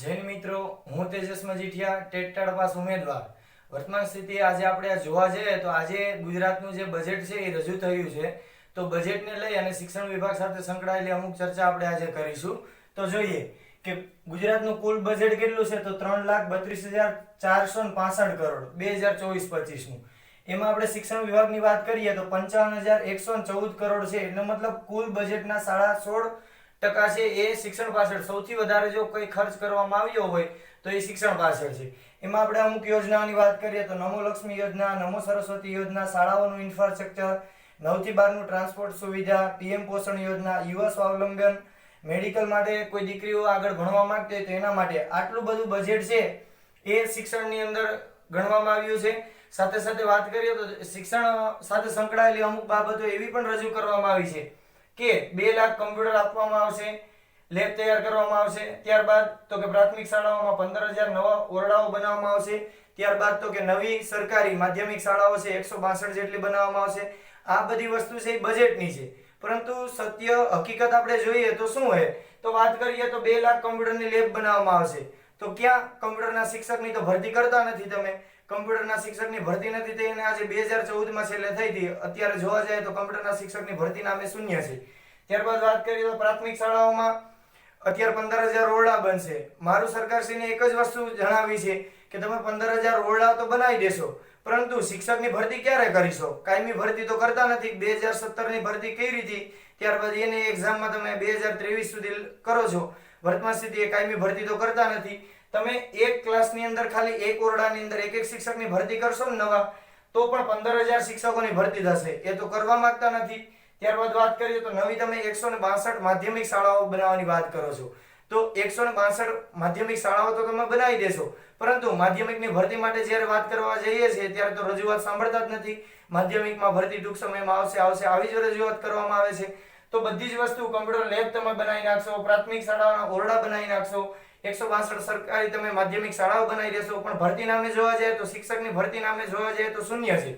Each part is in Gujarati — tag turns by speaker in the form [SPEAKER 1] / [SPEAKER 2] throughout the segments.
[SPEAKER 1] જૈન મિત્રો, હું તેજસ મજીઠિયા ટેટાડ પાસ ઉમેદવાર. વર્તમાન સ્થિતિ આજે આપણે જોવા જઈએ તો આજે ગુજરાતનું જે બજેટ છે એ રજૂ થયું છે. તો બજેટને લઈ અને શિક્ષણ વિભાગ સાથે સંકળાયેલી અમુક ચર્ચા આપણે આજે કરીશું. તો જોઈએ કે ગુજરાતનું કુલ બજેટ કેટલું છે? તો ત્રણ લાખ બત્રીસ હજાર ચારસો પાસઠ કરોડ, બે હજાર ચોવીસ પચીસનું. એમાં આપણે શિક્ષણ વિભાગની વાત કરીએ તો પંચાવન હજાર એકસો ચૌદ કરોડ છે. એટલે મતલબ કુલ બજેટના સાડા સોળ ટકા છે, એ શિક્ષણ પાછળ. સૌથી વધારે જો કોઈ ખર્ચ કરવામાં આવ્યો હોય, તો એ શિક્ષણ પાછળ છે. એમાં આપણે અમુક યોજનાઓની વાત કરીએ તો નમો લક્ષ્મી યોજના, નમો સરસ્વતી યોજના, શાળાઓનું ઇન્ફ્રાસ્ટ્રક્ચર નવથી બારનું ટ્રાન્સપોર્ટ સુવિધા, પીએમ પોષણ યોજના, યુવા સ્વાવલંબન મેડિકલ માટે કોઈ દીકરીઓ આગળ ભણવા માંગતી હોય તો એના માટે આટલું બધું બજેટ છે, એ શિક્ષણની અંદર ગણવામાં આવ્યું છે. સાથે સાથે વાત કરીએ તો શિક્ષણ સાથે સંકળાયેલી અમુક બાબતો એવી પણ રજૂ કરવામાં આવી છે. કે બે લાખ કમ્પ્યુટર આપવામાં આવશે, લેબ તૈયાર કરવામાં આવશે, ત્યારબાદ તો કે પ્રાથમિક શાળાઓમાં પંદર હજાર નવા ઓરડાઓ બનાવવામાં આવશે, ત્યારબાદ તો કે નવી સરકારી માધ્યમિક શાળાઓ છે, એકસો બાસઠ જેટલી બનાવવામાં આવશે. આ બધી વસ્તુ છે એ બજેટની છે. પરંતુ સત્ય, હકીકત આપણે જોઈએ તો શું હે? તો વાત કરીએ તો બે લાખ કમ્પ્યુટરની લેબ બનાવવામાં આવશે. તો ક્યાં કમ્પ્યુટરના શિક્ષકની તો ભરતી કરતા નથી તમે? કમ્પ્યુટરના શિક્ષકની ભરતી નથી થઈ અને આજે બે હજાર ચૌદમાં છેલ્લે થઈ હતી. અત્યારે જોવા જાય તો કમ્પ્યુટરના શિક્ષકની ભરતી નામે શૂન્ય છે. ત્યારબાદ વાત કરીએ તો પ્રાથમિક શાળાઓમાં અત્યારે પંદર હજાર ઓરડા બનશે. મારું સરકારશ્રીને એક જ વસ્તુ જણાવી છે કે તમે પંદર હજાર ઓરડા તો બનાવી દેશો, પરંતુ શિક્ષકની ભરતી ક્યારે કરીશો? કાયમી ભરતી તો કરતા નથી. બે હજાર સત્તરની ભરતી કરી હતી. ત્યારબાદ એની એક્ઝામમાં તમે બે હજાર ત્રેવીસ સુધી કરો છો. વર્તમાન સ્થિતિ એ કાયમી ભરતી તો કરતા નથી. તમે એક ક્લાસની અંદર ખાલી એક ઓરડાની અંદર એક એક શિક્ષકની ભરતી કરશો ને નવા, તો પણ પંદર હજાર શિક્ષકોની ભરતી થશે. એ તો કરવા માંગતા નથી. ત્યારબાદ વાત કરીએ તો નવી તમે એકસો ને બાસઠ માધ્યમિક શાળાઓ બનાવવાની વાત કરો છો. તો એકસો ને બાસઠ માધ્યમિક શાળાઓ તો તમે બનાવી દેશો. પરંતુ માધ્યમિકની ભરતી માટે જ્યારે વાત કરવા જઈએ છીએ, ત્યારે તો રજૂઆત સાંભળતા જ નથી. માધ્યમિકમાં ભરતી ટૂંક સમયમાં આવશે આવશે, આવી જ રજૂઆત કરવામાં આવે છે. તો બધી જ વસ્તુ કમ્પ્યુટર લેબ તમે બનાવી નાખશો, પ્રાથમિક શાળાઓના ઓરડા બનાવી નાખશો. એકસો બાસઠ સરકારી તમે માધ્યમિક શાળાઓ બનાવી દેશો પણ ભરતી નામે જોવા જાય તો શિક્ષકની ભરતી નામે જોવા જાય તો શૂન્ય છે.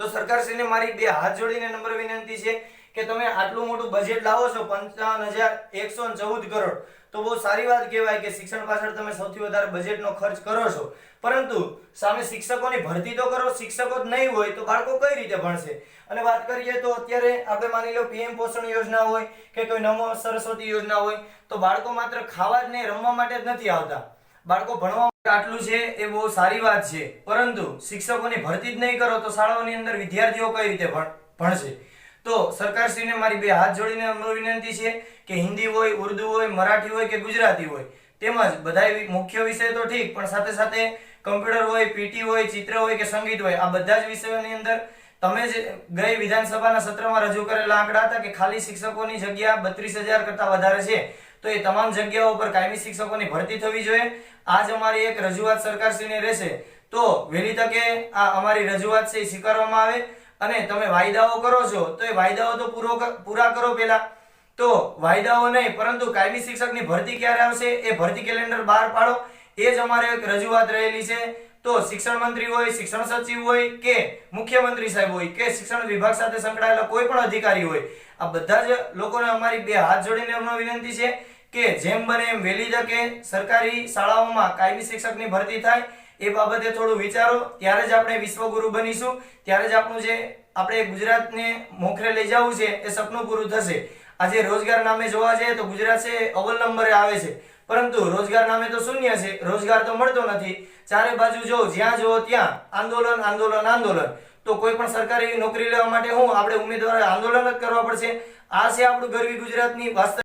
[SPEAKER 1] તો સરકારશ્રીને મારી બે હાથ જોડીને નંબર વિનંતી છે કે તમે આટલું મોટું બજેટ લાવો છો પંચાવન હજાર એકસો ચૌદ કરોડ. તો બહુ સારી વાત કહેવાય કે શિક્ષણ પાછળ તમે સૌથી વધારે બજેટનો ખર્ચ કરો છો. પરંતુ સામે શિક્ષકોની ભરતી તો કરો, શિક્ષકો જ નહીં હોય તો બાળકો કઈ રીતે ભણશે? અને વાત કરીએ તો અત્યારે આપણે માની લો પીએમ પોષણ યોજના હોય કે કોઈ નમો સરસ્વતી યોજના હોય, તો બાળકો માત્ર ખાવા જ નહીં રમવા માટે જ નથી આવતા. બાળકો ભણવા આટલું છે એ બહુ સારી વાત છે. પરંતુ શિક્ષકોની ભરતી જ નહીં કરો તો શાળાઓની અંદર વિદ્યાર્થીઓ કઈ રીતે ભણ- ભણશે? તો સરકારશ્રીને મારી બે હાથ જોડીને નમ્ર વિનંતી છે કે હિન્દી હોય, ઉર્દુ હોય, મરાઠી હોય કે ગુજરાતી હોય, તેમજ બધા મુખ્ય વિષય તો ઠીક, પણ સાથે સાથે કમ્પ્યુટર હોય, પીટી હોય, ચિત્ર હોય કે સંગીત હોય, આ બધા જ વિષયોની અંદર તમે જે ગઈ વિધાનસભાના સત્રમાં રજૂ કરેલા આંકડા હતા કે ખાલી શિક્ષકોની જગ્યા બત્રીસ હજાર કરતા વધારે છે, તો એ તમામ જગ્યાઓ પર કાયમી શિક્ષકોની ભરતી થવી જોઈએ. આજ અમારી એક રજૂઆત સરકારશ્રીને રહેશે. તો વહેલી તકે આ અમારી રજૂઆત છે એ સ્વીકારવામાં આવે. અને તમે વાયદાઓ કરો છો, તો એ વાયદાઓ તો પૂરો પૂરા કરો પહેલા. તો વાયદાઓ નહીં, પરંતુ કાયમી શિક્ષકની ભરતી ક્યારે આવશે, એ ભરતી કેલેન્ડર બહાર પાડો. એ જ અમારે એક રજૂઆત રહેલી છે. તો શિક્ષણ મંત્રી હોય, શિક્ષણ સચિવ હોય કે મુખ્યમંત્રી સાહેબ હોય કે શિક્ષણ વિભાગ સાથે સંકળાયેલા કોઈ પણ અધિકારી હોય, આ બધા જ લોકોને અમારી બે હાથ જોડીને અમને વિનંતી છે કે જેમ બને એમ વહેલી તકે સરકારી શાળાઓમાં કાયમી શિક્ષકની ભરતી થાય. એ બાબતે થોડું વિચારો. ત્યારે જ આપણે વિશ્વગુરુ બનીશું. ત્યારે જ આપણું જે આપણે ગુજરાતને મોખરે લઈ જવું છે, એ સપનું પૂરું થશે. આજે રોજગાર નામે જોવા જઈએ તો ગુજરાત છે અવલ નંબરે આવે છે. પરંતુ રોજગાર નામે તો શૂન્ય છે. રોજગાર તો મળતો નથી. ચારે બાજુ જો જ્યાં જુઓ ત્યાં આંદોલન આંદોલન આંદોલન. તો કોઈ પણ સરકારી નોકરી લેવા માટે હું, આપણે ઉમેદવાર આંદોલન જ કરવા પડશે. આ છે આપણું ગરવી ગુજરાતની વાસ્તવિક